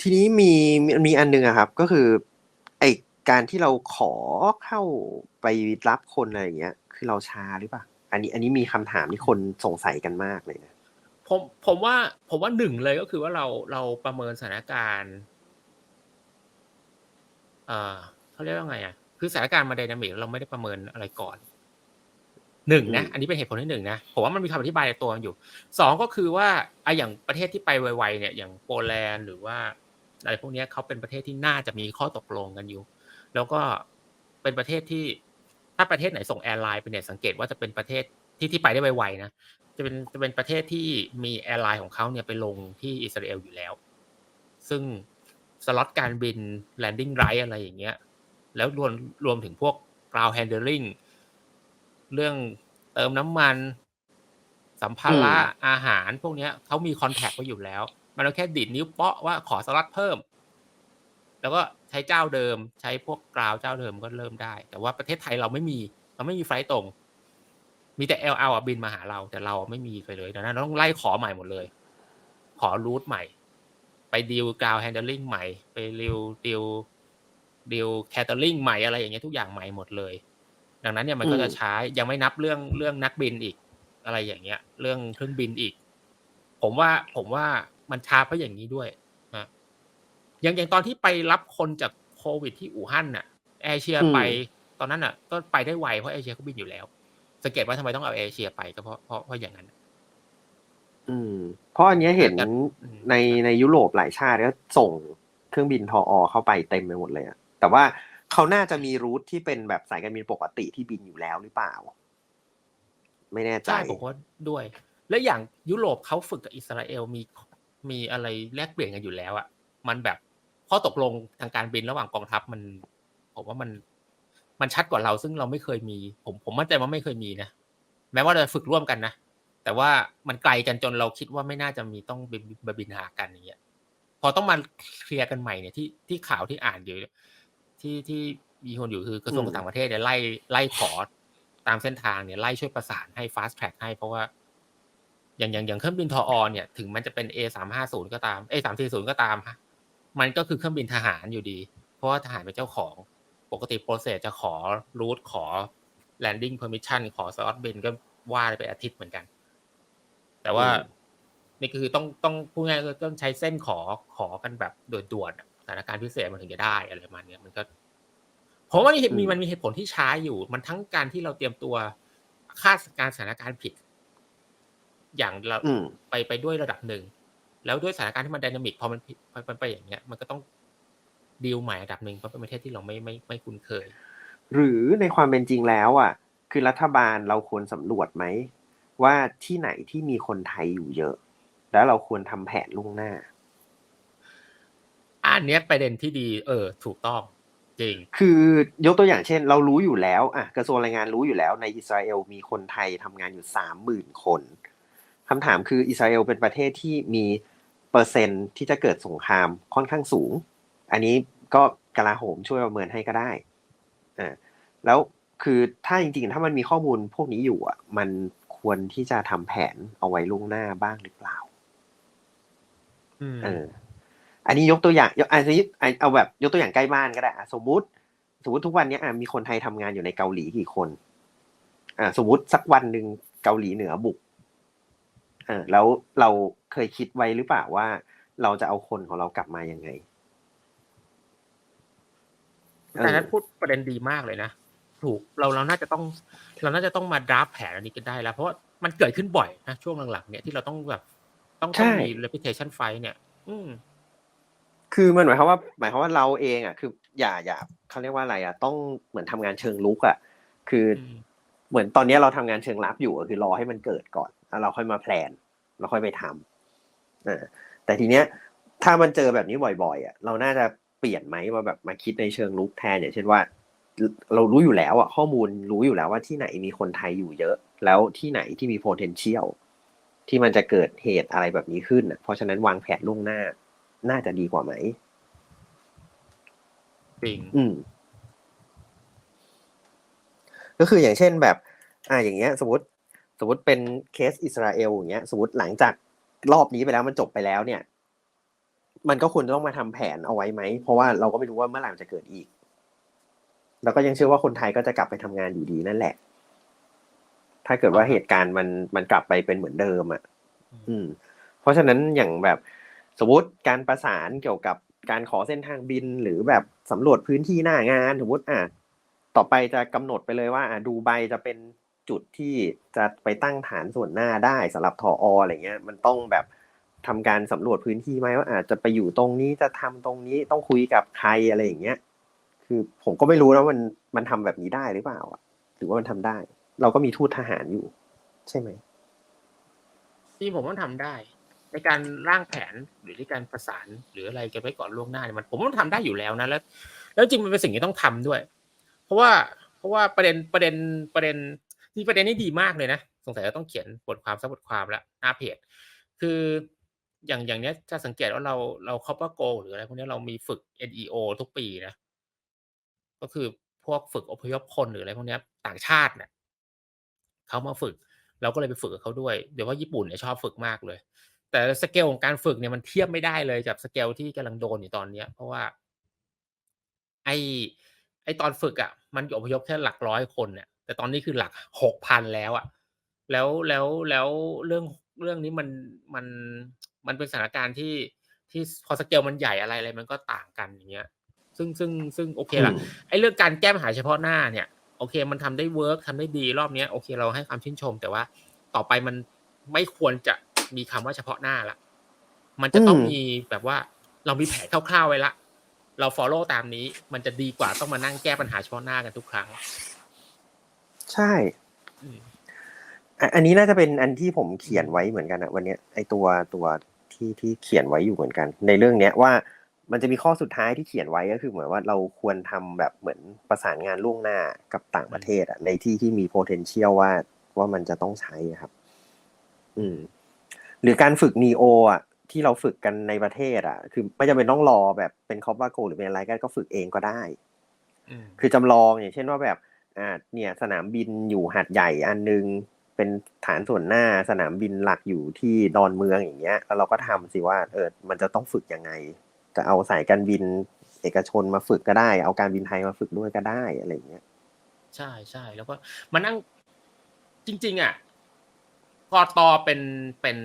ทีนี้มีมีมีอันหนึงอะครับ ก็คือ ไอการที่เราขอเข้าไปรับคนอะไรอย่างเงี้ย คือเราช้าหรือเปล่าอันนี้อันนี้มีคำถามที่คนสงสัยกันมากเลยนะผมผมว่าผมว่าหนึ่งเลยก็คือว่าเราเราประเมินสถานการณ์เอ่อเขาเรียกว่าไงอะคือสถานการณ์มาไดนามิกเราไม่ได้ประเมินอะไรก่อนหนึ่งนะอืมอันนี้เป็นเหตุผลที่หนึ่งนะผมว่ามันมีคำอธิบายในตัวมันอยู่สองก็คือว่าไอะอย่างประเทศที่ไปไวๆเนี่ย อย่างโปแลนด์หรือว่า อะไรพวกเนี้ยเขาเป็นประเทศที่น่าจะมีข้อตกลงกันอยู่ แล้วก็เป็นประเทศที่ถ้าประเทศไหนส่งแอร์ไลน์ไปเนี่ยสังเกตว่าจะเป็นประเทศที่ที่ไปได้ไวๆนะจะเป็นจะเป็นประเทศที่มีแอร์ไลน์ของเขาเนี่ยไปลงที่อิสราเอลอยู่แล้ว ซึ่งสล็อตการบิน landing right อะไรอย่างเงี้ย แล้วรวมรวมถึงพวก ground handling เรื่องเติมน้ำมัน สัมภาระอืมอาหารพวกเนี้ยเขามีคอนแทคไว้อยู่แล้ว มันเราแค่ดีดนิ้วเปาะว่าขอสล็อตเพิ่ม แล้วก็ใช้เจ้าเดิม ใช้พวกกราวเจ้าเดิมก็เริ่มได้ แต่ว่าประเทศไทยเราไม่มีเราไม่มีไฟตรง มีแต่ LL อะบินมาหาเรา แต่เราไม่มีไปเลยดังนั้นเราต้องไล่ขอใหม่หมดเลย ขอรูทใหม่ ไปดีลกราวแฮนด์ลิงใหม่ ไปดีลดีลดีลแคตเตอร์ลิงใหม่อะไรอย่างเงี้ยทุกอย่างใหม่หมดเลย ดังนั้นเนี่ยมันก็จะใช้ยังไม่นับเรื่องเรื่องนักบินอีก อะไรอย่างเงี้ย เรื่องเครื่องบินอีก ผมว่าผมว่า มันช้าเพราะอย่างนี้ด้วยนะอย่างอย่างตอนที่ไปรับคนจากโควิดที่อู่ฮั่นน่ะแอร์เชียอืมไปตอนนั้นน่ะ ก็ไปได้ไวเพราะแอร์เชียเขาบินอยู่แล้วสังเกตว่าทำไมต้องเอาแอร์เชียไปก็เพราะเพราะเพราะอย่างนั้น อืม เพราะอันเนี้ยเห็นแต่อืมในในยุโรปหลายชาติก็ส่งเครื่องบินทออเข้าไปเต็มไปหมดเลยอะแต่ว่าเขาน่าจะมีรูทที่เป็นแบบสายการบินปกติที่บินอยู่แล้วหรือเปล่า ไม่แน่ใจใช่ผมว่าด้วย และอย่างยุโรปเขาฝึกกับอิสราเอลมี มีอะไรแลกเปลี่ยนกันอยู่แล้วอะมันแบบข้อตกลงทางการบินระหว่างกองทัพมัน ผมว่ามันมันชัดกว่าเราซึ่งเราไม่เคยมี ผมผมมั่นใจว่าไม่เคยมีนะแม้ว่าเราจะฝึกร่วมกันนะแต่ว่ามันไกลกันจนเราคิดว่าไม่น่าจะมีต้องบินบินบินหากันอย่างเงี้ยพอต้องมาเคลียร์กันใหม่เนี่ยที่ที่ข่าวที่อ่านอยู่ที่ที่มีคนอยู่คือกระทรวงต่างประเทศเนี่ยไล่ไล่ขอตามเส้นทางเนี่ยไล่ช่วยประสานให้ fast track ให้เพราะว่า อย่างอย่างอย่างเครื่องบินทออเนี่ยถึงมันจะเป็น A สามห้าศูนย์ก็ตาม A สามสี่ศูนย์ก็ตามฮะมันก็คือเครื่องบินทหารอยู่ดี เพราะว่าทหารเป็นเจ้าของปกติโปรเซสจะขอรูทขอ landing permission ขอสล็อตบินก็ว่าไปอาทิตย์เหมือนกัน แต่ว่าอืมนี่คือต้องต้องพูดง่ายๆก็ต้องใช้เส้นขอขอกันแบบด่วนๆอะสถานการณ์พิเศษมันถึงจะได้อะไรประมาณเนี้ยมันก็ผมว่านี่มีมันมีเหตุผลที่ช้าอยู่ มันทั้งการที่เราเตรียมตัวคาดการณ์สถานการณ์ผิด อย่างเราอืมไปไปด้วยระดับหนึ่ง แล้วด้วยสถานการณ์ที่มันไดนามิกพอมันผิดมันมันไปอย่างเงี้ย มันก็ต้องดีลใหม่ระดับหนึ่งเพราะเป็นประเทศที่เราไม่ไม่ไม่คุ้นเคย หรือในความเป็นจริงแล้วอะ คือรัฐบาลเราควรสำรวจไหม ว่าที่ไหนที่มีคนไทยอยู่เยอะ แล้วเราควรทำแผนล่วงหน้า อันเนี้ยประเด็นที่ดี เออ ถูกต้องจริงคือยกตัวอย่างเช่น เรารู้อยู่แล้วอะกระทรวงแรงงานรู้อยู่แล้วในอิสราเอลมีคนไทยทำงานอยู่สามหมื่นคน คำถามคืออิสราเอลเป็นประเทศที่มีเปอร์เซ็นต์ที่จะเกิดสงครามค่อนข้างสูง อันนี้ก็กลาโหมช่วยประเมินให้ก็ได้อ่าแล้วคือถ้าจริงๆ ถ้ามันมีข้อมูลพวกนี้อยู่อะ มันควรที่จะทำแผนเอาไว้ล่วงหน้าบ้างหรือเปล่าอืมเออ อันนี้ยกตัวอย่างยกอันนี้เอาแบบ ยกตัวอย่างใกล้บ้านก็ได้อะสมมุติ สมมติทุกวันเนี้ยอะมีคนไทยทำงานอยู่ในเกาหลีกี่คน อ่า สมมุติสักวันหนึ่งเกาหลีเหนือบุกเออแล้วเราเคยคิดไว้หรือเปล่าว่า เราจะเอาคนของเรากลับมายังไงแต่นั้นพูดประเด็นดีมากเลยนะถูกเราเราน่าจะต้อง เราน่าจะต้องมาดราฟแผนอันนี้กันได้แล้ว เพราะว่ามันเกิดขึ้นบ่อยนะช่วงหลังๆเนี่ยที่เราต้องแบบต้องต้องใช่มี reputation fight เนี่ย อืมคือมันหมายความว่า หมายความว่าเราเองอะ คืออย่าอย่าเขาเรียกว่าอะไรอะ ต้องเหมือนทำงานเชิงลุกอะ คืออมเหมือนตอนเนี้ยเราทำงานเชิงลับอยู่อะคือรอให้มันเกิดก่อน แล้วเราค่อยมาแพลนเราค่อยไปทำเออแต่ทีเนี้ยถ้ามันเจอแบบนี้บ่อยๆอะเราน่าจะเปลี่ยนไหมมาแบบมาคิดในเชิงลุกแทนอย่างเช่นว่า เรารู้อยู่แล้วอะข้อมูลรู้อยู่แล้วว่าที่ไหนมีคนไทยอยู่เยอะ แล้วที่ไหนที่มี potential ที่มันจะเกิดเหตุอะไรแบบนี้ขึ้นอะเพราะฉะนั้นวางแผนล่วงหน้า น่าจะดีกว่าไหมจริงอืม ก็คืออย่างเช่นแบบ อ่าอย่างเงี้ย สมมติ สมมติเป็นเคสอิสราเอลอย่างเงี้ย สมมติหลังจากรอบนี้ไปแล้วมันจบไปแล้วเนี่ย มันก็ควรจะต้องมาทำแผนเอาไว้ไหม เพราะว่าเราก็ไม่รู้ว่าเมื่อไหร่มันจะเกิดอีก แล้วก็ยังเชื่อว่าคนไทยก็จะกลับไปทำงานอยู่ดีนั่นแหละ ถ้าเกิดว่าเหตุการณ์มันมันกลับไปเป็นเหมือนเดิมอะ อืม เพราะฉะนั้นอย่างแบบสมมติการประสานเกี่ยวกับการขอเส้นทางบินหรือแบบสำรวจพื้นที่หน้างานสมมติอะต่อไปจะกำหนดไปเลยว่าอะดูใบจะเป็น จุดที่จะไปตั้งฐานส่วนหน้าได้สำหรับทออะไรเงี้ยมันต้องแบบทำการสำรวจพื้นที่ไหมว่าอาจจะไปอยู่ตรงนี้จะทำตรงนี้ต้องคุยกับใครอะไรอย่างเงี้ย คือผมก็ไม่รู้นะมันมันทำแบบนี้ได้หรือเปล่าอะหรือว่ามันทำได้ เราก็มีทูตทหารอยู่ ใช่ไหมที่ผมว่าทำได้ ในการร่างแผนหรือในการประสานหรืออะไรกันไว้ก่อนล่วงหน้าเนี่ยมันผมว่ามันทำได้อยู่แล้วนะแล้วแล้วจริงมันเป็นสิ่งที่ต้องทำด้วย เพราะว่าเพราะว่าประเด็นประเด็นประเด็น ที่ประเด็นนี้ดีมากเลยนะ สงสัยจะต้องเขียนบทความสักบทความแล้วหน้าเพจ คืออย่างอย่างเนี้ยถ้าสังเกตว่าเราเรา cover go หรืออะไรพวกนี้เรามีฝึก NEO ทุกปีนะ ก็คือพวกฝึกอพยพคนหรืออะไรพวกนี้ต่างชาติเนี่ยเขามาฝึก เราก็เลยไปฝึกกับเขาด้วยเดี๋ยวว่าญี่ปุ่นเนี่ยชอบฝึกมากเลย แต่สเกลของการฝึกเนี่ยมันเทียบไม่ได้เลยกับสเกลที่กำลังโดนอยู่ตอนเนี้ย เพราะว่า ไอไอตอนฝึกอะ มันอพยพแค่หลักร้อยคนเนี่ย แต่ตอนนี้คือหลักหกพันแล้วอะแล้วแล้วแล้วเรื่องเรื่องนี้มันมันมันเป็นสถานการณ์ที่ที่พอสเกลมันใหญ่อะไรอะไรมันก็ต่างกันอย่างเงี้ย ซึ่งซึ่งซึ่งโอเคละอืมไอ้เรื่องการแก้ปัญหาเฉพาะหน้าเนี่ยโอเค มันทำได้เวิร์กทำได้ดีรอบเนี้ยโอเค เราให้ความชื่นชม แต่ว่าต่อไปมันไม่ควรจะมีคำว่าเฉพาะหน้าละมันจะต้องอืมมีแบบว่าเรามีแผนคร่าวๆไว้ละ เรา follow ตามนี้ มันจะดีกว่าต้องมานั่งแก้ปัญหาเฉพาะหน้ากันทุกครั้ง ใช่อืมอะอันนี้น่าจะเป็นอันที่ผมเขียนไว้เหมือนกันอะวันเนี้ยไอตัวตัวที่ที่เขียนไว้อยู่เหมือนกัน ในเรื่องเนี้ยว่ามันจะมีข้อสุดท้ายที่เขียนไว้ก็คือเหมือนว่าเราควรทำแบบเหมือนประสานงานล่วงหน้ากับต่างประเทศอะในที่ที่มี potential ว่าว่ามันจะต้องใช้อะครับ อืม หรือการฝึก neo อะ ที่เราฝึกกันในประเทศ อะ คือไม่จำเป็นต้องรอแบบเป็นคอปวาโกหรือเป็นอะไรก็ก็ฝึกเองก็ได้อืมคือจำลองอย่างเช่นว่าแบบ อ่าเนี่ยสนามบินอยู่หาดใหญ่อันนึง เป็นฐานส่วนหน้าสนามบินหลักอยู่ที่ดอนเมืองอย่างเงี้ย แล้วเราก็ทำสิว่าเออมันจะต้องฝึกยังไง จะเอาสายการบินเอกชนมาฝึกก็ได้ เอาการบินไทยมาฝึกด้วยก็ได้อะไรอย่างเงี้ย ใช่ใช่แล้วก็มานั่งจริง ๆ อะกอตอเป็นเป็น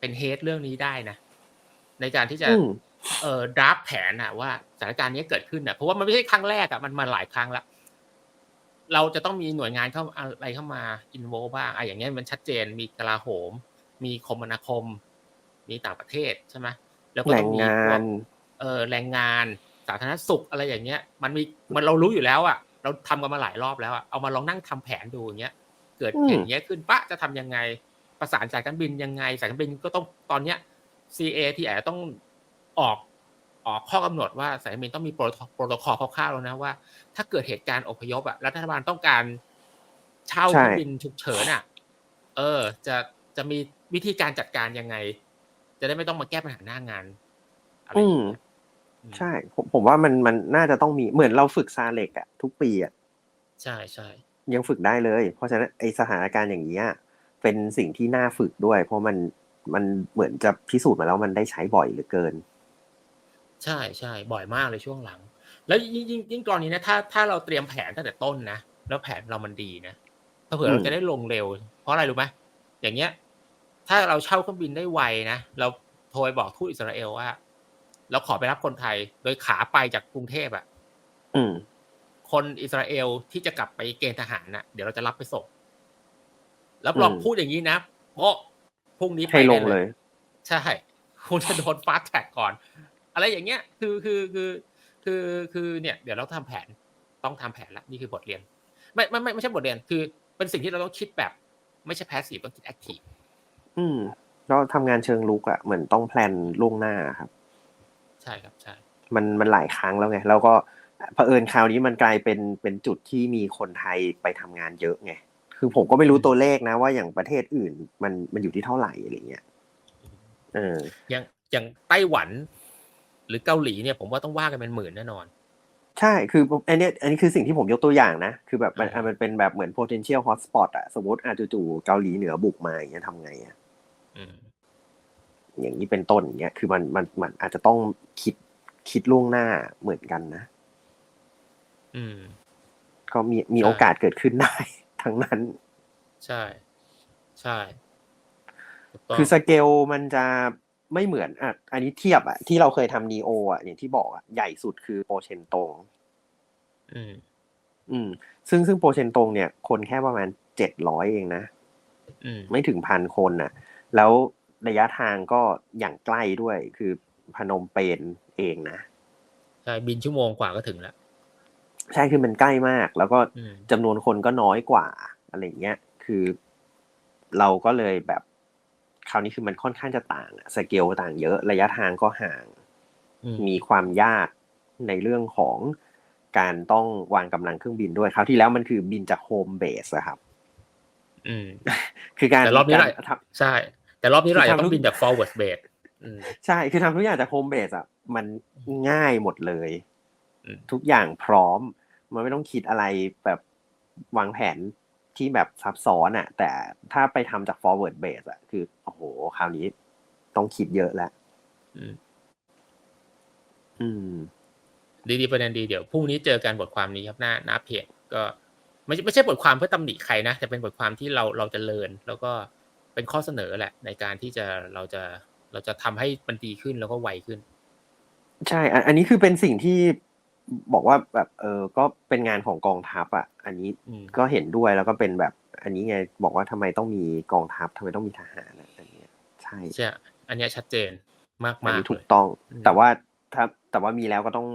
เป็นเฮดเรื่องนี้ได้นะ ในการที่จะอืมเอ่อดราฟแผนอะว่าสถานการณ์นี้เกิดขึ้นอะเพราะว่ามันไม่ใช่ครั้งแรกอะมันมาหลายครั้งแล้ว เราจะต้องมีหน่วยงานเข้าอะไรเข้ามาอินโวบ้างอะอย่างเงี้ยมันชัดเจนมีกลาโหม มีคมนาคม มีต่างประเทศใช่ไหมแล้วก็แรต้องงมีงาพวกนเออแรงงานสาธารณสุขอะไรอย่างเงี้ย มันมีมันเรารู้อยู่แล้วอะเราทำกันมาหลายรอบแล้วอะเอามาลองนั่งทำแผนดูอย่างเงี้ย เกิดอืมเหตุอย่างเงี้ยขึ้นปะจะทำยังไงประสานสายการบินยังไงสายการบินก็ต้องตอนเนี้ย CA ที่อาจจะต้องออกออก ข้อกำหนดว่าสายการบินต้องมีโปรโปรโตคอลคร่าวๆแล้วนะว่า ถ้าเกิดเหตุการณ์อพยพอะรัฐบาลต้องการเช่าเคใช่รื่องบินฉุกเฉินอะเออ จะจะมีวิธีการจัดการยังไง จะได้ไม่ต้องมาแก้ปัญหาหน้างานอะไรอย่างเงี้ยอืมใช่ผมผมว่ามันมันน่าจะต้องมีเหมือนเราฝึกซาเล็กอะทุกปีอะใช่ใช่ยังฝึกได้เลย เพราะฉะนั้นไอสถานการณ์อย่างนี้ยเป็นสิ่งที่น่าฝึกด้วย เพราะมันมันเหมือนจะพิสูจน์มาแล้วมันได้ใช้บ่อยเหลือเกิน ใช่ใช่บ่อยมากเลยช่วงหลัง แล้วยิ่งยิ่งยิ่งตอนนี้นะถ้าถ้าเราเตรียมแผนตั้งแต่ต้นนะแล้วแผนเรามันดีนะถ้าเผื่ออืมเราจะได้ลงเร็ว เพราะอะไรรู้ไหมอย่างเงี้ย ถ้าเราเช่าเครื่องบินได้ไวนะเราโทรไปบอกทูตอิสราเอลว่าเราขอไปรับคนไทยโดยขาไปจากกรุงเทพอะอืมคนอิสราเอลที่จะกลับไปเกณฑ์ทหารน่ะ เดี๋ยวเราจะรับไปส่งแล้วลองอืมพูดอย่างนี้นะโอ้พรุ่งนี้ไปให้ลได้งเลย ใช่คุณจะโดนฟาสแท็กก่อน อะไรอย่างเงี้ยคือคือคือคือคือเนี่ยเดี๋ยวเราทำแผนต้องทำแผนละนี่คือบทเรียนไม่ไม่ไม่ไม่ใช่บทเรียนคือ เป็นสิ่งที่เราต้องคิดแบบ ไม่ใช่แพสซีฟต้องคิดแอคทีฟอืมเราทำงานเชิงลุกอะเหมือนต้องแพลนล่วงหน้าครับ ใช่ครับใช่ มันมันหลายครั้งแล้วไงแล้วก็เผอิญคราวนี้มันกลายเป็นเป็นจุดที่มีคนไทยไปทำงานเยอะไงคือผมก็ไม่รู้ตัวเลขนะ ว่าอย่างประเทศอื่นมันมันอยู่ที่เท่าไหร่อะไรเงี้ยเอออย่างอย่างไต้หวัน หรือเกาหลีเนี่ยผมว่าต้องว่ากันเป็นหมื่นแน่นอน ใช่คืออันเนี้ยอันนี้คือสิ่งที่ผมยกตัวอย่างนะ คือแบบมันอ่ามันเป็นแบบเหมือน potential hotspot อะสมมติอาจจู่ๆเกาหลีเหนือบุกมาอย่างเงี้ยทำไงอะอืมอย่างนี้เป็นต้นอย่างเงี้ยคือมันมันมันอาจจะต้องคิดคิดล่วงหน้าเหมือนกันนะ อืม ก็มีมีใช่โอกาสเกิดขึ้นได้ ทั้งนั้น ใช่ ใช่ถูกต้องคือสเกลมันจะ ไม่เหมือนอะอันนี้เทียบอะที่เราเคยทำนีโออะอย่างที่บอกอะใหญ่สุดคือโปรเชนตงอืม อืม ซึ่งซึ่งโปรเชนตงเนี่ย คนแค่ประมาณเจ็ดร้อยเองนะอืมไม่ถึงพันคนน่ะ แล้วระยะทางก็อย่างใกล้ด้วยคือพนมเปญเองนะใช่บินชั่วโมงกว่าก็ถึงแล้ว ใช่คือมันใกล้มาก แล้วก็อืมจำนวนคนก็น้อยกว่าอะไรอย่างเงี้ย คือเราก็เลยแบบ คราวนี้คือมันค่อนข้างจะต่างอะสเกลต่างเยอะระยะทางก็ห่างอืมมีความยากในเรื่องของการต้องวางกำลังเครื่องบินด้วยคราวที่แล้วมันคือบินจากโฮมเบสอะครับ อืม คือการแต่รอบนี้กาหน่อยทำใช่ แต่รอบนี้เราอาจจะต้อคือทำงบินจาก forward base อืมใช่คือทำทุกอย่างจากโฮมเบสอะมันง่ายหมดเลยอืมทุกอย่างพร้อม มันไม่ต้องคิดอะไรแบบวางแผน ที่แบบซับซ้อนอะแต่ถ้าไปทำจาก forward base อะคือโอ้โห คราวนี้ต้องคิดเยอะแล้วอืมอืมดีดีประเด็นดีเดี๋ยวพรุ่งนี้เจอกันบทความนี้ครับหน้าหน้าเพจก็ไม่ใช่ไม่ใช่บทความเพื่อตำหนิใครนะแต่เป็นบทความที่เราเราจะเรียนแล้วก็เป็นข้อเสนอแหละ ในการที่จะเราจะเราจะทำให้มันดีขึ้นแล้วก็ไวขึ้น ใช่ อันอันนี้คือเป็นสิ่งที่ บอกว่าแบบเออก็เป็นงานของกองทัพอะอันนี้อืมก็เห็นด้วยแล้วก็เป็นแบบ อันนี้ไงบอกว่าทำไมต้องมีกองทัพทำไมต้องมีทหารอะอันเนี้ยใช่ใช่อันเนี้ยชัดเจนมากอันมากนี้ถูเลกยต้องอืมแต่ว่าถ้าแต่ว่ามีแล้วก็ต้อง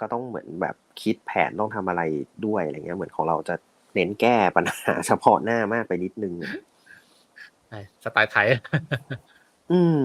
ก็ต้องเหมือนแบบคิดแผนต้องทำอะไรด้วยอะไรเงี้ย เหมือนของเราจะเน้นแก้ปัญหาเฉพาะหน้ามากไปนิดนึงอะใช่สไตล์ไทย อืม